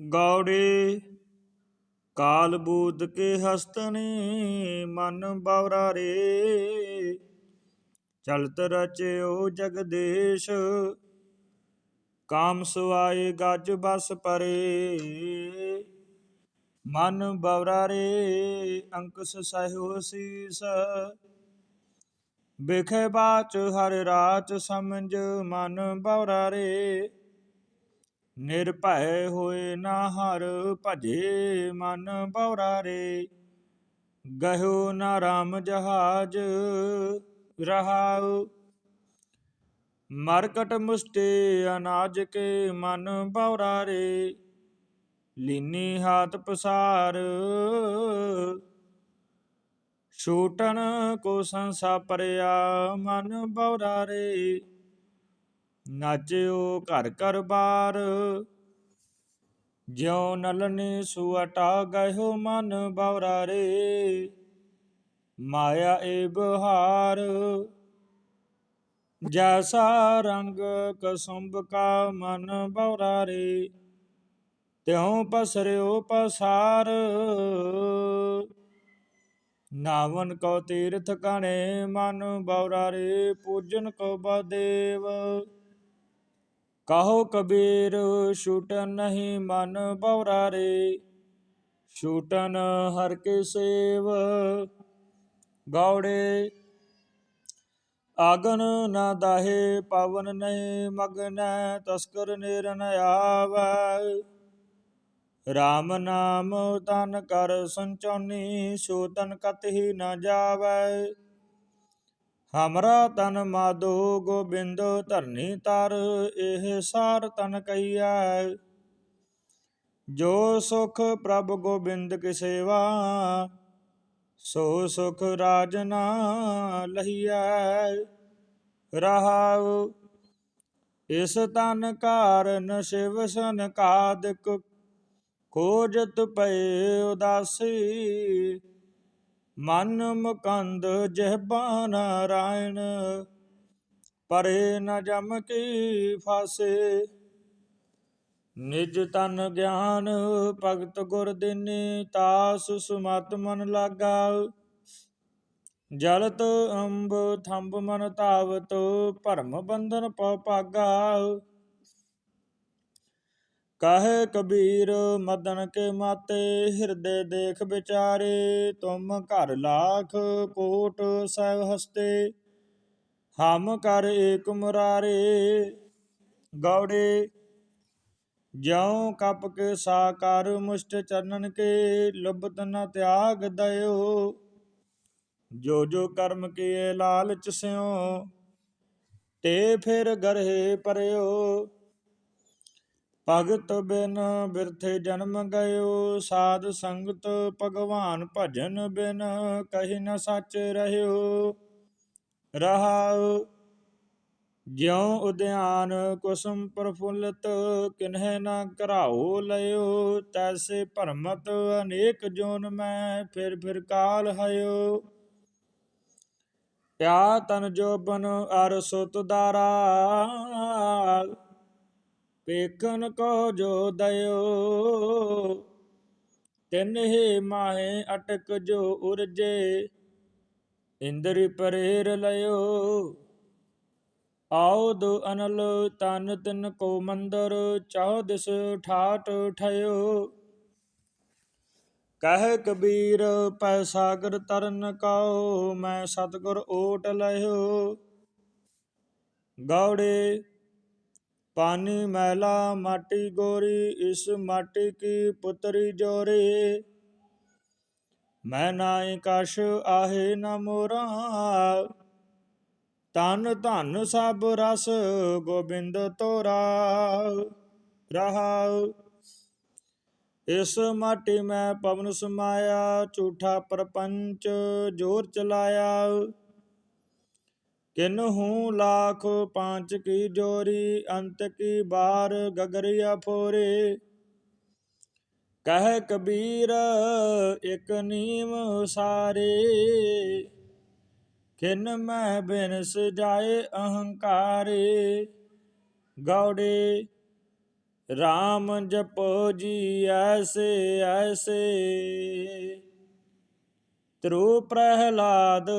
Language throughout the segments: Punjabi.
ਗੌੜੇ ਕਾਲ ਬੂਦ ਕੇ ਹਸਤਨੀ ਮਨ ਬਵਰਾ ਰੇ। ਚਲਤ ਰਚਿਓ ਜਗਦੇਸ਼, ਕਾਮ ਸੁਆਏ ਗੱਜ ਬਸ ਪਰੇ। ਮਨ ਬਵਰਾ ਰੇ, ਅੰਕਸ ਸਹਿਓ ਸੀਸ। ਬਿਖੇ ਬਾਚ ਹਰ ਰਾਚ ਸਮਝ ਮਨ ਬਵਰਾ ਰੇ। ਨਿਰਭੈ ਹੋਏ ਨਾ ਹਰ ਭਜੇ ਮਨ ਬਉਰਾ ਰੇ। ਗਹਿਓ ਨਾ RAM ਜਹਾਜ ਰਹਾਉ। ਮਰਕਟ ਮੁਸਟੇ ਅਨਾਜ ਕੇ ਮਨ ਬਉਰਾ ਰੇ। ਲੀਨੀ ਹਾਥ ਪਸਾਰ। ਛੂਟਣ ਕੋ ਸੰਸਾ ਪਰਿਆ ਮਨ ਬਉਰਾ ਰੇ। ਨਾਚਿਓ ਘਰ ਘਰ ਬਾਰ ਜਿਉ ਨਲਨੀ ਸੁਅਟਾ ਗਇਓ ਮਨ ਬਵਰਾ ਰੇ। ਮਾਇਆ ਏ ਬਹਾਰ। ਜੈਸਾ ਰੰਗ ਕਸੁੰਭ ਕਾ ਮਨ ਬਵਰਾ ਰੇ। ਤਿਉ ਪਸਰਿਓ ਪਸਾਰ। ਨਾਵਨ ਕੋ ਤੀਰਥ ਕਣੇ ਮਨ ਬਵਰਾ ਰੇ। ਪੂਜਨ ਕੋ ਬਦੇਵ ਕਹੋ ਕਬੀਰ, ਛੂਟਨ ਨਹੀਂ ਮਨ ਬਉਰਾ ਰੇ ਛੂਟਨ ਹਰ ਕੇ ਸੇਵ ਗੌੜੇ। ਆਗਨ ਨਾ ਦਾਹੇ, ਪਵਨ ਨਹੀਂ ਮਗਨ, ਤਸਕਰ ਨਿਰਨ ਆਵੈ। RAM ਨਾਮ ਤਨ ਕਰ ਸੰਚੋਨੀ ਸੋ ਤਨ ਕਤਹੀ ਨਾ ਜਾਵੈ। ਹਮਰਾ ਤਨ ਮਾਦੋ ਗੋਬਿੰਦ ਧਰਨੀ ਤਰ ਇਹ ਸਾਰ ਤਨ ਕਈਐ। ਜੋ ਸੁਖ ਪ੍ਰਭ ਗੋਬਿੰਦ ਕੀ ਸੇਵਾ, ਸੋ ਸੁਖ ਰਾਜਨਾ ਲਹੀਐ ਰਹਾਉ, ਇਸ ਤਨ ਕਾਰਨ ਸ਼ਿਵ ਸਨ ਕਾਦਿਕ ਖੋਜਤ ਪਏ ਉਦਾਸੀ। ਮਨ ਮੁਕੰਦ ਜਹਬਾ ਨਾਰਾਇਣ ਪਰੇ ਨ ਜਮ ਕੀ ਫਾਸੇ। ਨਿਜ ਤਨ ਗਿਆਨ ਭਗਤ ਗੁਰ ਦਿਨੀ, ਤਾਸ ਸੁਮਤ ਮਨ ਲਾਗਾ। ਜਲਤ ਅੰਬ ਥੰਬ ਮਨ ਤਾਵਤ ਭਰਮ ਬੰਧਨ ਪਉ ਭਾਗਾ। ਕਹੇ ਕਬੀਰ ਮਦਨ ਕੇ ਮਾਤੇ, ਹਿਰਦੇ ਦੇਖ ਵਿਚਾਰੇ, ਤੁਮ ਘਰ ਲਾਖ ਕੋਟ ਸਹਿ ਹਸਤੇ ਹਮ ਕਰ ਏਕ ਮੁਰਾਰੇ। ਗੌੜੇ, ਜਿਉ ਕਪ ਕੇ ਸਾਕਾਰ ਮੁਸ਼ਟ ਚਰਨਨ ਕੇ, ਲੁਬਤ ਨ ਤਿਆਗ ਦਇਓ। ਜੋ ਜੋ ਕਰਮ ਕੀਏ ਲਾਲਚ ਸਿਓ ਤੇ ਫਿਰ ਗਰਹੇ ਪਰਿਓ। ਭਗਤ ਬਿਨ ਬਿਰਥੇ ਜਨਮ ਗਇਓ, ਸਾਧ ਸੰਗਤ ਭਗਵਾਨ ਭਜਨ ਬਿਨ ਕਹੀ ਨ ਸੱਚ ਰਹਿਓ। ਰਹਾਉ ਜਿਉ ਉਦਿਆਨ ਕੁਸਮ ਪ੍ਰਫੁੱਲਤ, ਕਿਨਹਿ ਨਾ ਘਰਾਓ ਲਇਓ। ਤੈਸੇ ਭਰਮਤ ਅਨੇਕ ਜੋਨ ਮੈਂ, ਫਿਰ ਫਿਰ ਕਾਲ ਹਇਓ। ਪਿਆ ਤਨ ਜੋਬਨ ਅਰ ਸੁਤ ਦਾਰਾ ਪੇਖਨ ਕੋ ਜੋ ਦਇਓ। ਤਿਨਹਿ ਮਾਹੇ ਅਟਕ ਜੋ ਉਰਜੇ, ਇੰਦਰੀ ਪਰੇਰ ਲਿਓ ਦੋ ਅਨਲ ਤਨ ਤਿਨ ਕੋ ਮੰਦਰ, ਚਾਹ ਦਿਸ ਠਾਟ ਠਇਓ। ਕਹਿ ਕਬੀਰ, ਪੈ ਸਾਗਰ ਤਰਨ ਕਉ ਮੈਂ ਸਤਗੁਰ ਓਟ ਲਿਓ ਗੌੜੇ ਪਾਨੀ ਮੈਲਾ ਮਾਟੀ ਗੋਰੀ, ਇਸ ਮਾਟੀ ਕੀ ਪੁਤਰੀ ਜੋਰੀ? ਮੈਂ ਨਾਇ ਕਸ਼ ਆਹੇ ਨ ਮੋਰਾ। ਤਨ ਧਨ ਸਭ ਰਸ ਗੋਬਿੰਦ ਤੋਰਾ। ਰਹਾਉ ਇਸ ਮਾਟੀ ਮੈਂ ਪਵਨ ਸਮਾਇਆ, ਝੂਠਾ ਪਰਪੰਚ ਜੋਰ ਚਲਾਇਆ। ਕਿਨਹੂ ਲਾਖ ਪਾਂਚ ਕੀ ਜੋਰੀ, ਅੰਤ ਕੀ ਬਾਰ ਗਗਰਿਆ ਫੋਰੇ। ਕਹਿ ਕਬੀਰ, ਇਕ ਨੀਮ ਸਾਰੇ ਕਿਨ ਮੈਂ ਬਿਨ ਸਜਾਏ ਅਹੰਕਾਰੇ। ਗੌੜੇ RAM ਜਪੋ ਜੀ ਐਸੇ ਐਸੇ। ਤ੍ਰੂ ਪ੍ਰਹਲਾਦ,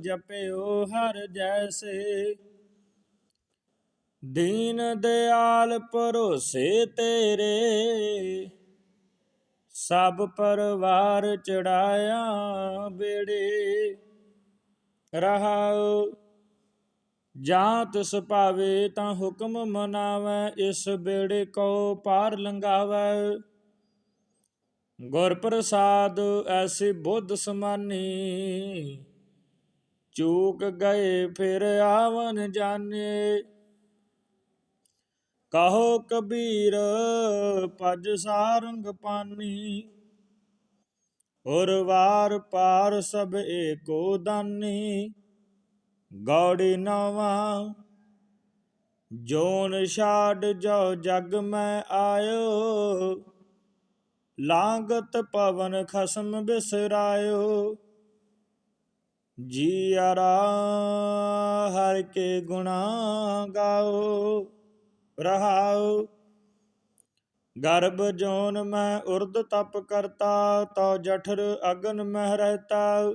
ਜਪਿਓ ਹਰ ਜੈਸੇ। ਦੀਨ ਦਿਆਲ ਭਰੋਸੇ ਤੇਰੇ, ਸਭ ਪਰਵਾਰ ਚੜਾਇਆ ਬੇੜੇ ਰਹਾਉ ਜਾਂ ਤਿਸ ਭਾਵੇ ਤਾਂ ਹੁਕਮ ਮਨਾਵੈ, ਇਸ ਬੇੜੇ ਕੋ ਪਾਰ ਲੰਘਾਵੈ। ਗੁਰ ਪ੍ਰਸਾਦ ਐਸੀ ਬੁੱਧ ਸਮਾਨੀ, ਚੂਕ ਗਏ ਫਿਰ ਆਵਨ ਜਾਣੇ ਕਹੋ ਕਬੀਰ ਪਜ ਸਾਰੰਗ ਪਾਨੀ। ਔਰ ਵਾਰ ਪਾਰ ਸਭ ਏਕੋ ਦਾਨੀ। ਗੌੜੀ ਨਵਾਂ, ਜੋਨ ਛਾੜ ਜੋ ਜਗ ਮੈਂ ਆਇਓ। ਲਾਗਤ ਪਵਨ ਖਸਮ ਬਿਸਰਾਇਓ ਜੀਆਰਾ ਹਰ ਕੇ ਗੁਣਾ ਗਾਓ ਰਹਾਉ ਗਰਭ ਜੋਨ ਮੈਂ ਉਰਦ ਤਪ ਕਰਤਾ, ਤਉ ਜਠਰ ਅਗਨ ਮਹਿ ਰਹਤਾ।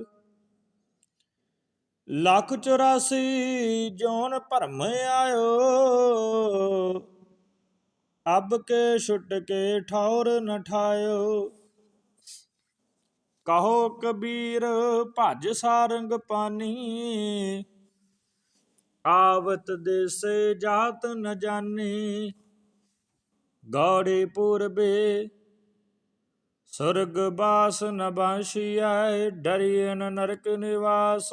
ਲੱਖ 84 ਜੋਨ ਭਰਮ ਆਇਓ ਅਬ ਕੇ ਛੁੱਟ ਕੇ ਠੌਰ ਨ ਠਾਇਓ। ਕਹੋ ਕਬੀਰ, ਭਜ ਸਾਰੰਗ ਪਾਨੀ। ਆਵਤ ਦੇਸੇ ਜਾਤ ਨ ਜਾਣੀ ਗੌੜੇ ਪੂਰਬੇ, ਸੁਰਗ ਬਾਸ ਨ ਬਾਸ਼ੀਐ ਡਰਿਏ ਨਰਕ ਨਿਵਾਸ।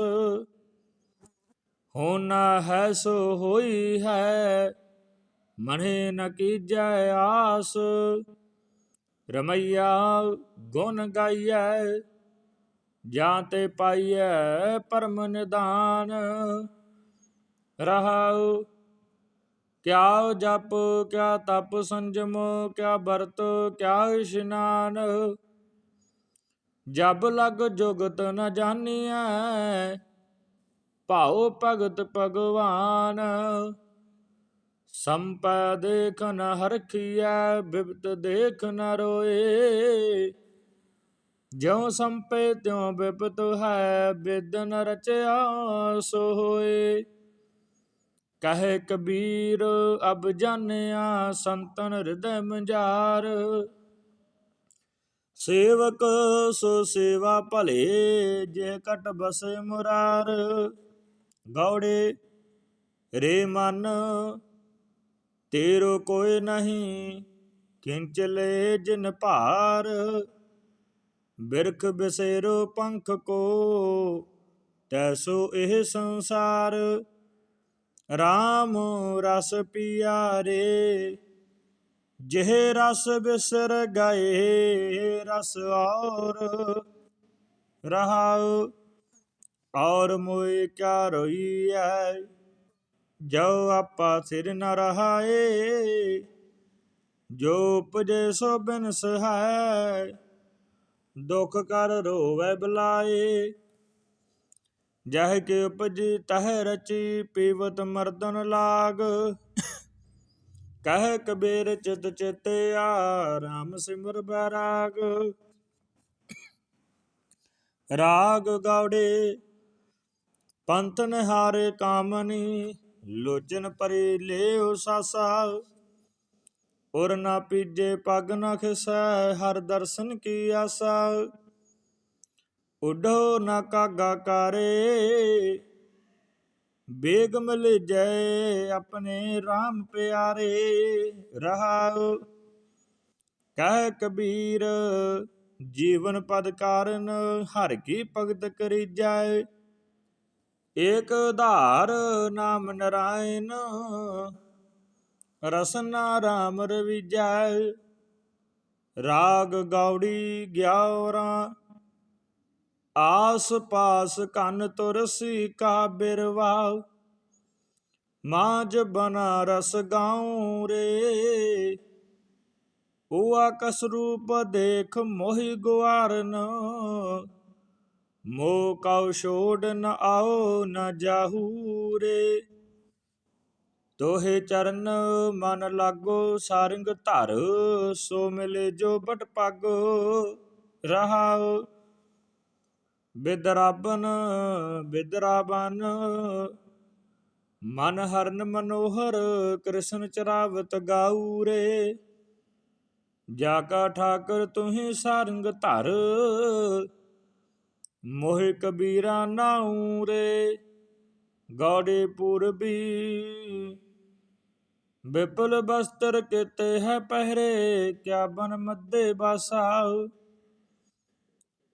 ਹੋਣਾ ਹੈ ਸੋ ਹੋਈ ਹੈ ਮਨੇ ਨ ਕੀਜੈ ਆਸ। ਰਮਈਆ ਗੁਣ ਗਾਈਐ ਜਾਂ ਤੇ ਪਾਈਐ ਪਰਮ ਨਿਦਾਨ। ਰਹਾਉ ਕਿਆ ਜਪ, ਕਿਆ ਤਪ ਸੰਜਮ, ਕਿਆ ਵਰਤ, ਕਿਆ ਇਸ਼ਨਾਨ। ਜਬ ਲਗ ਜੁਗਤ ਨ ਜਾਣੀਐ, ਭਾਉ ਭਗਤ ਭਗਵਾਨ। ਸੰਪੈ ਦੇਖ ਨ ਹਰਖੀਐ ਬਿਪਤ ਦੇਖ ਨ ਰੋਏ। ਜਿਉ ਸੰਪੇ ਤਿਉ ਬਿਪਤ ਹੈ, ਬਿਦ ਨ ਰਚਿਆ ਸੋ ਹੋਏ। ਕਹੇ ਕਬੀਰ, ਅਬ ਜਾਣਿਆ ਸੰਤਨ ਹਿਰਦੈ ਮੰਝਾਰ। ਸੇਵਕ ਸੋ ਸੇਵਾ ਭਲੇ ਜੇ ਕਟ ਬਸੇ ਮੁਰਾਰ। ਗੌੜੇ, ਰੇ ਮਨ ਤੇਰੋ ਕੋਈ ਨਹੀਂ ਕਿੰਚਲੇ ਜਿਨ ਭਾਰ। ਬਿਰਖ ਬਿਸੇਰੋ ਪੰਖ ਕੋ ਤੈਸੋ ਇਹ ਸੰਸਾਰ। RAM ਰਸ ਪਿਆਰੇ, ਜਿਹ ਰਸ ਬਿਸਰ ਗਏ ਰਸ ਔਰ ਰਹਾਉ। ਔਰ ਮੋਇ ਕਿਆ ਰੋਈ ਹੈ ਜੋ ਆਪਾ ਸਿਰ ਨ ਰਹਾਏ, ਜੋ ਉਪਜੇ ਸੋ ਬਿਨਸ ਹੈ ਦੁਖ ਕਰ ਰੋਵੇ ਬਲਾਏ। ਜਹ ਕੇ ਉਪਜੀ ਤਹ ਰਚੀ, ਪੀਵਤ ਮਰਦਨ ਲਾਗ। ਕਹਿ ਕਬੀਰ ਚਿਤ ਚਿਤਿਆ ਰਾਮ ਸਿਮਰ ਬੈਰਾਗ। ਰਾਗ ਗੌੜੇ ਪੰਥ ਨਿਹਾਰੇ ਕਾਮਨੀ ਲੋਚਨ ਪਰੇ ਲਿਓ ਸਾਸਾ। ਔਰ ਨਾ ਪੀਜੇ ਪਗ ਨਾ ਖਿਸੈ, ਹਰ ਦਰਸ਼ਨ ਕੀ ਆਸਾ। ਉਡੋ ਨਾ ਕਾਗਾ ਕਾਰੇ ਬੇਗ ਮਿਲ ਜੈ ਆਪਣੇ RAM ਪਿਆਰੇ। ਰਹਾਉ, ਕਹਿ ਕਬੀਰ, ਜੀਵਨ ਪਦ ਕਾਰਨ ਹਰ ਕੀ ਭਗਤ ਕਰੀ ਜਾਏ। ਏਕ ਧਾਰ ਨਾਮ ਨਰਾਇਣ, ਰਸਨਾ ਰਾਮ ਰਵਿਜੈ, ਰਾਗ ਗੌੜੀ ਗਿਆਵਰਾਂ ਆਸ ਪਾਸ ਕੰਨ ਤੁਰਸੀ ਕਾ ਬਿਰਵਾ ਮਾਜ ਬਨਾਰਸ ਗਾਉ ਰੇ। ਹੁਆ ਕਸ ਰੂਪ ਦੇਖ ਮੋਹਿ ਗੁਆਰਨ ਮੋ ਕਉ ਛੋੜ ਨ ਆਓ ਨ ਜਾਹੂ ਰੇ। ਤੋਹੇ ਚਰਨ ਮਨ ਲਾਗੋ, ਸਾਰੰਗ ਧਰ ਸੋ ਮਿਲੇ ਜੋ ਬਟ ਪਾਗੋ ਰਹਾਉ। ਬਿਦਰਾਬਨ ਬਿਦਰਾਬਨ ਮਨ ਹਰਨ ਮਨੋਹਰ, ਕ੍ਰਿਸ਼ਨ ਚਰਾਵਤ ਗਾਉ ਰੇ। ਜਾ ਕਾ ਠਾਕਰ, ਤੁਹੀ ਸਾਰੰਗ ਧਰ ਮੋਹਿ ਕਬੀਰਾ ਨਾਉ ਰੇ, ਗੌੜੇ ਪੂਰਬੀ। ਵਿਪਲ ਬਸਤਰ ਕਿਤੇ ਹੈ ਪਹਿਰੇ, ਕਿਆ ਬਨ ਮੱਦੇ ਬਾਸਾ।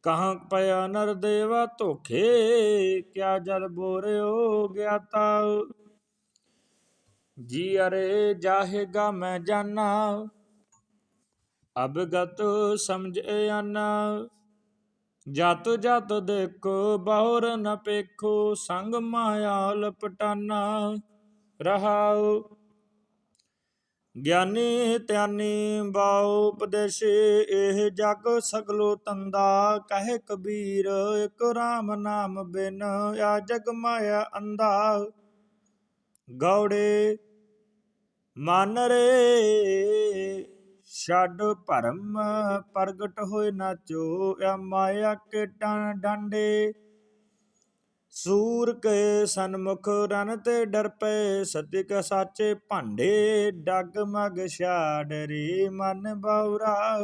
ਕਹਾਂ ਪਿਆ ਨਰ ਦੇਵਾ ਧੋਖੇ, ਕਿਆ ਜਲ ਬੋਰਿਓ ਗਿਆਤਾ। ਜੀ ਅਰੇ ਜਾਹੇਗਾ ਮੈਂ ਜਾਣਾ ਅਬਗਤ ਸਮਝ ਆਨਾ ਜਤ ਜਤ ਦੇਖੋ, ਬਹੁਰ ਨ ਪੇਖੋ, ਸੰਗ ਮਾਇਆ ਲਪਟਾਨਾ ਰਹਾਉ ਗਿਆਨੀ ਧਿਆਨੀ, ਬਾਉ ਉਪਦੇਸ਼ੇ, ਇਹ ਜਗ ਸਗਲੋ ਤੰਦਾ। ਕਹੇ ਕਬੀਰ, ਇਕ ਰਾਮ ਨਾਮ ਬਿਨ, ਆ ਜਗ ਮਾਇਆ ਅੰਦਾ ਗੌੜੇ ਮਨ ਰੇ ਛੱਡ ਭਰਮ, ਪ੍ਰਗਟ ਹੋਏ ਨਾਚੋ ਆ ਮਾਇਆ ਕੇ ਡਾਂਡੇ। ਸੂਰ ਕੇ ਸਨਮੁਖ ਰਨ ਤੇ ਡਰ ਪਏ, ਸਤਿਕ ਸਾਚੇ ਭਾਂਡੇ ਡਗ ਮਗ ਛਾੜ ਮਨ ਬਉਰਾ।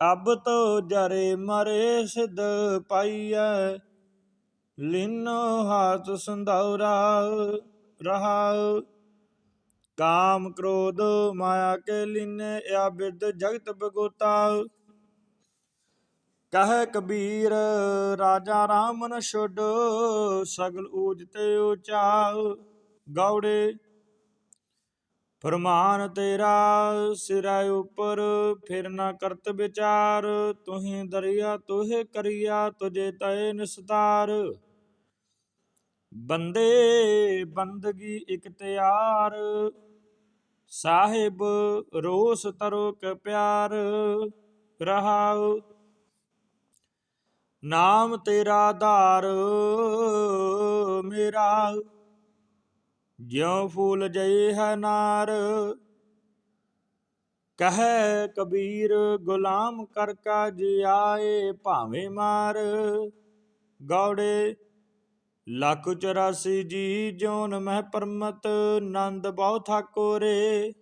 ਅਬ ਤੋ ਜਰੇ ਮਰੇ ਸਿਧ ਪਾਈਐ, ਲਿਨੋ ਹਾਥ ਸੰਧੌਰਾ ਰਹਾਉ ਕਾਮ ਕ੍ਰੋਧ ਮਾਇਆ ਕੇ ਲਿਨੇ, ਆ ਬਿਦ ਜਗਤ ਬਗੋਤਾ। ਕਹੈ ਕਬੀਰ, ਰਾਜਾ ਰਾਮ ਨ ਛੋਡ, ਸਗਲ ਊਜ ਤੇ ਉਚਾਉ ਗੌੜੇ, ਫਰਮਾਨ ਤੇਰਾ, ਸਿਰਾ ਉਪਰ, ਫਿਰ ਨਾ ਕਰਤ ਵਿਚਾਰ। ਤੁਹੀ ਦਰਿਆ ਤੁਹੇ ਕਰਿਆ ਤੁਝੇ ਤੈ ਨਿਸਤਾਰ। ਬੰਦੇ, ਬੰਦਗੀ ਇਕਤਿਆਰ ਸਾਹਿਬ ਰੋਸ ਤਰੋ ਪਿਆਰ ਰਹਾਉ, ਨਾਮ ਤੇਰਾ ਧਾਰ ਮੇਰਾ, ਜਿਉ ਫੂਲ ਜਈ ਹੈ ਨਾਰ, ਕਹੈ ਕਬੀਰ ਗੁਲਾਮ ਕਰ ਕਾ ਜਿਆਏ ਭਾਵੇਂ ਮਾਰ, ਗੌੜੇ ਲੱਖ 84 ਜੀ ਜੋਨ ਮਹਿ ਪਰਮਤ ਨੰਦ ਬਹੁ ਠਾਕੁਰੇ।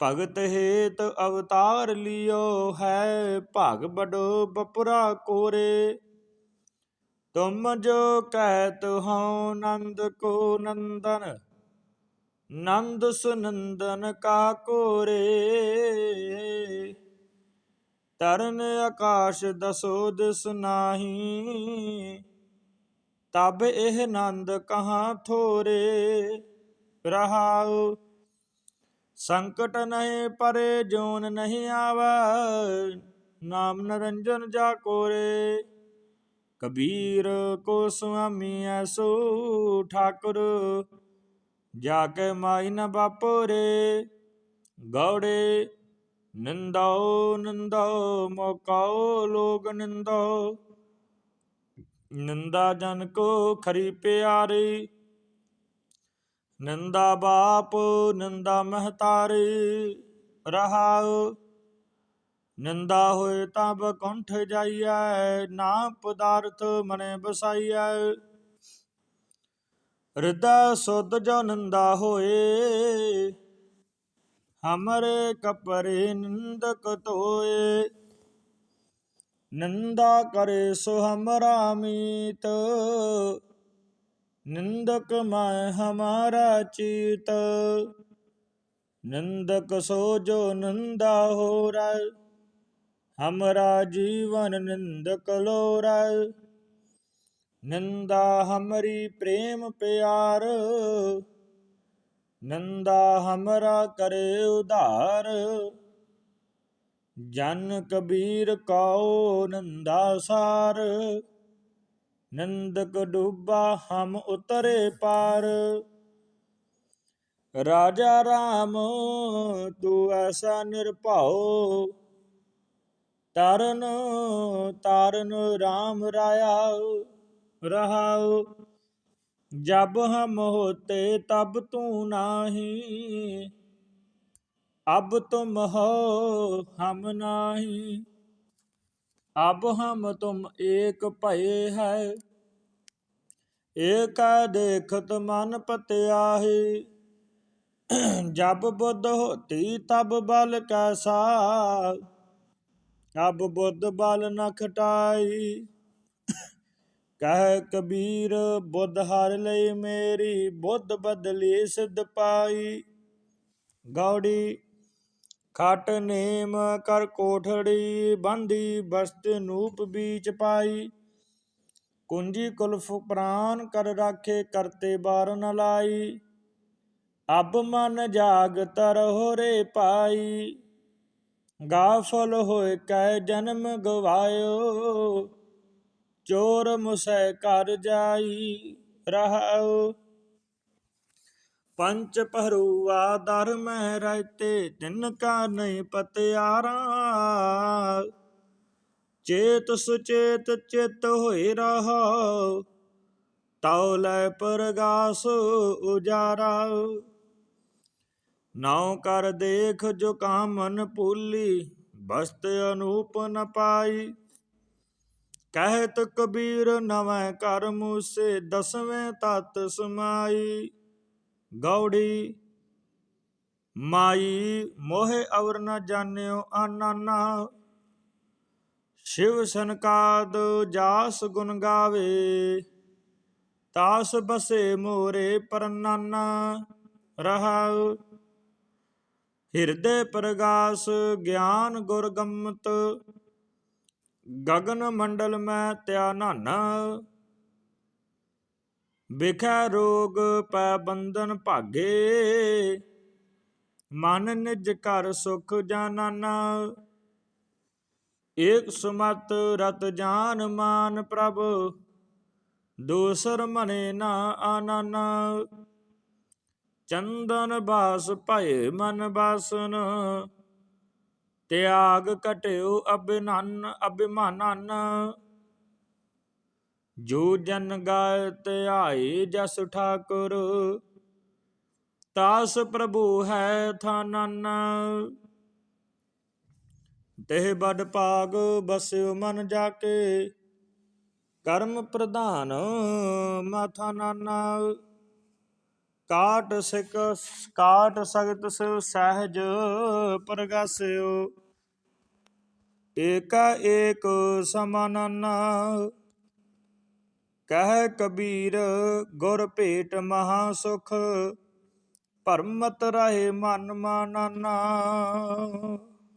ਭਗਤ ਹੇਤ ਅਵਤਾਰ ਲਿਓ ਹੈ ਭਾਗ ਬਡੋ ਬਪੁਰਾ ਕੋਰੇ। ਤੁਮ ਜੋ ਕਹਿਤ ਹਉ ਨੰਦ ਕੋ ਨੰਦਨ, ਨੰਦ ਸੁਨੰਦਨ ਕਾ ਕੋਰੇ। ਤਰਨ ਆਕਾਸ਼ ਦਸੋ ਦਿਸ ਨਾਹੀ ਤਬ ਇਹ ਨੰਦ ਕਹਾਂ ਥੋਰੇ? ਰਹਾਉ, ਸੰਕਟ ਨਹੀਂ ਪਰੇ ਜੋਨ ਨਹੀਂ ਆਵੈ, ਨਾਮ ਨਰੰਜਨ ਜਾ ਕੋਰੇ। ਕਬੀਰ ਕੋ ਸੁਆਮੀ ਐਸੋ ਠਾਕੁਰ, ਜਾ ਕੇ ਮਾਈ ਨ ਬਾਪੋਰੇ ਗੌੜੇ ਨਿੰਦਾਓ ਨਿੰਦਾਓ ਮੋਕਾਓ ਲੋਗ ਨਿੰਦਾਓ ਨਿੰਦਾ ਜਨ ਕੋ ਖਰੀ ਪਿਆਰੀ, ਨਿੰਦਾ ਬਾਪ ਨਿੰਦਾ ਮਹਤਾਰੀ, ਰਹਾਉ, ਨਿੰਦਾ ਹੋਏ ਤਾਂ ਬਕੰਠ ਜਾਈਐ, ਨਾ ਪਦਾਰਥ ਮਨੇ ਬਸਾਈਐ। ਹਿਰਦਾ ਸੁਧ ਜੋ ਨਿੰਦਾ ਹੋਏ, ਹਮਰੇ ਕਪਰੇ ਨਿੰਦਕ ਤੋਏ ਨਿੰਦਾ ਕਰੇ ਸੋ ਹਮਰਾ ਮੀਤ ਨਿੰਦਕ ਮੈਂ ਹਮਾਰਾ ਚੀਤ, ਨਿੰਦਕ ਸੋ ਜੋ ਨਿੰਦਾ ਹੋ ਰੈ, ਹਮਰਾ ਜੀਵਨ ਨਿੰਦਕ ਲੋ ਰੈ। ਨਿੰਦਾ ਹਮਰੀ ਪ੍ਰੇਮ ਪਿਆਰ, ਨਿੰਦਾ ਹਮਰਾ ਕਰੇ ਉਧਾਰ ਜਨ ਕਬੀਰ ਕਉ ਨੰਦਾ ਸਾਰ ਨੰਦਕ ਡੁੱਬਾ ਹਮ ਉਤਰੇ ਪਾਰ। ਰਾਜਾ RAM ਤੂੰ ਐਸਾ ਨਿਰਭਉ। ਤਰਨ, ਤਾਰਨ RAM ਰਾਇਆ ਰਹਾਉ। ਜਬ ਹਮ ਹੋਤੇ ਤਬ ਤੂੰ ਨਾਹੀ। ਅਬ ਤੁਮ ਹੋ ਹਮ ਨਾਹੀ, ਅਬ ਹਮ ਤੁਮ ਏਕ ਭਏ ਹੈ। ਏਕ ਦੇਖਤ ਮਨ ਪਤਿਆਹੀ, ਜਬ ਬੁੱਧ ਹੋਤੀ ਤਬ ਬਲ ਕੈਸਾ। ਅਬ ਬੁੱਧ ਬਲ ਨ ਖਟਾਈ, ਕਹਿ ਕਬੀਰ ਬੁੱਧ ਹਰ ਲਈ ਮੇਰੀ, ਬੁੱਧ ਬਦਲੀ ਸਿੱਧ ਪਾਈ। ਗੌੜੀ ਖਟ ਨੇਮ ਕਰ ਕੋਠੜੀ ਬੰਦੀ ਬਸਤ ਨੂਪ ਬੀਚ ਪਾਈ। ਕੁੰਜੀ ਕੁਲਫ ਪ੍ਰਾਨ ਕਰ ਰਾਖੇ ਕਰਤੇ ਬਾਰ ਨ ਲਾਈ। ਅਬ ਮਨ ਜਾਗ ਤਰ ਹੋਰੇ ਪਾਈ। ਗਾਫਲ ਹੋਏ ਕੈ ਜਨਮ ਗਵਾਇਓ। ਚੋਰ ਮੁਸੈ ਘਰ ਜਾਈ ਰਹਾਉ ਪੰਚ ਪਹਰੂਆ ਦਰ ਮਹਿ ਰਹਤੇ ਤਿਨ ਕਾ ਨਹੀਂ ਪਤਿਆਰਾ। ਚੇਤ ਸੁਚੇਤ ਚਿਤ ਹੋਏ ਰਹੋ, ਤਉ ਲੈ ਪਰਗਾਸ ਉਜਾਰਾ। ਨਾਉ ਕਰ ਦੇਖ ਜੋ ਕਾਮਨ ਭੂਲੀ ਬਸਤ ਅਨੂਪ ਨ ਪਾਈ। ਕਹਿਤ ਕਬੀਰ ਨਵੇਂ ਕਰ ਮੂਸੇ ਦਸਵੇਂ ਤਤ ਸਮਾਈ। ਗੌੜੀ, ਮਾਈ ਮੋਹਿ ਅਵਰ ਨ ਜਾਣਿਓ ਆਨਾਨਾ। ਸ਼ਿਵ ਸ਼ਨਕਾਦ ਜਾਸ ਗੁਣ ਗਾਵੇ, ਤਾਸ ਬਸੇ ਮੋਰੇ ਪਰਨਾਨਾ ਰਹਾਉ। ਹਿਰਦੇ ਪ੍ਰਗਾਸ ਗਿਆਨ ਗੁਰ ਗੰਮਤ ਗਗਨ ਮੰਡਲ ਮੈਂ ਤਿਆ ਨਾਨਾ। ਵਿਖੈ ਰੋਗ ਪੈ ਬੰਧਨ ਭਾਗੇ, ਮਨ ਨਿਜ ਘਰ ਸੁਖ ਜਾਨਾਨਾ। ਏਕ ਸੁਮਤ ਰਤ ਜਾਨ ਮਾਨ ਪ੍ਰਭ, ਦੂਸਰ ਮਨੇ ਨਾ ਆਨਾਨਾ। ਚੰਦਨ ਬਾਸ ਭਏ ਮਨ ਬਾਸਨ, ਤਿਆਗ ਕਟਿਓ ਅਭਿਨਨ ਅਭਿਮਾਨਨ। ਜੋ ਜਨ ਗਾਇ ਧਿਆਏ ਜਸ ਠਾਕੁਰ, ਤਾਸ ਪ੍ਰਭੂ ਹੈ ਥਾਨਨ ਤੇ ਬੜ ਭਾਗ ਬਸਿਓ ਮਨ ਜਾ ਕੇ ਕਰਮ ਪ੍ਰਧਾਨ ਮਾਥਾ ਨਾਨਾ। ਕਾਟ ਸਿਕ, ਕਾਟ ਸਗਤ ਸਿਵ ਸਹਿਜ ਪ੍ਰਗਾਸਿਓ, ਏਕਾ ਏਕ ਸਮਾਨਨਾ ਕਹਿ ਕਬੀਰ ਗੁਰ ਭੇਟ ਮਹਾ ਸੁਖ ਭਰਮਤ ਰਹੇ ਮਨ ਮਾਨਨਾ।